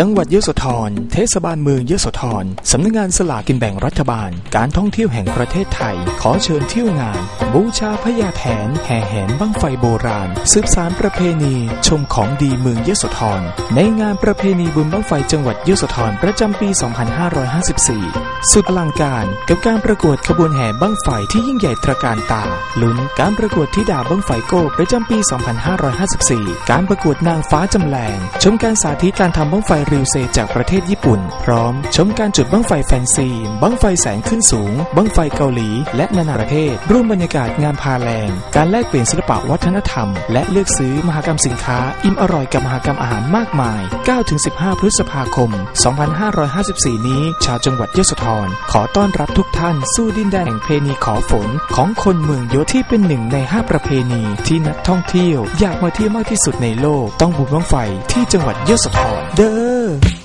จังหวัดยโสธร เทศบาลเมืองยโสธร สำนักงานสลากกินแบ่งรัฐบาล การท่องเที่ยวแห่งประเทศไทย ขอเชิญเที่ยวงาน บูชาพญาแถน แห่แหนบั้งไฟโบราณ สืบสารประเพณี ชมของดีเมืองยโสธร ในงานประเพณีบุญบั้งไฟจังหวัดยโสธรประจำปี 2554 สุดอลังการกับการประกวดขบวนแห่บั้งไฟที่ยิ่งใหญ่ตระการตา ลุ้นการประกวดธิดาบั้งไฟโก้ประจำปี 2554 การประกวดนางฟ้าจำแรงชมการสาธิตการทำบั้งไฟริวเซจากประเทศญี่ปุ่น พร้อม ชมการจุดบั้งไฟแฟนซีบั้งไฟแสงขึ้นสูง บั้งไฟเกาหลี และนานาประเทศ ร่วมบรรยากาศงานพาแรงการแลกเปลี่ยนศิลปะวัฒนธรรม และเลือกซื้อมหกรรมสินค้า อิ่มอร่อยกับมหกรรมอาหารมากมาย 9-15 พฤษภาคม 2554 นี้ ชาวจังหวัดยโสธรขอต้อนรับทุกท่านสู่ดินแดนแห่งเพณีขอฝนของคนเมืองโยที่เป็นหนึ่งใน 5 ประเพณีที่นักท่องเที่ยว อยากมาเที่ยวมากที่สุดในโลก ต้องบุญบังไฟที่จังหวัดยโสธรเด้อ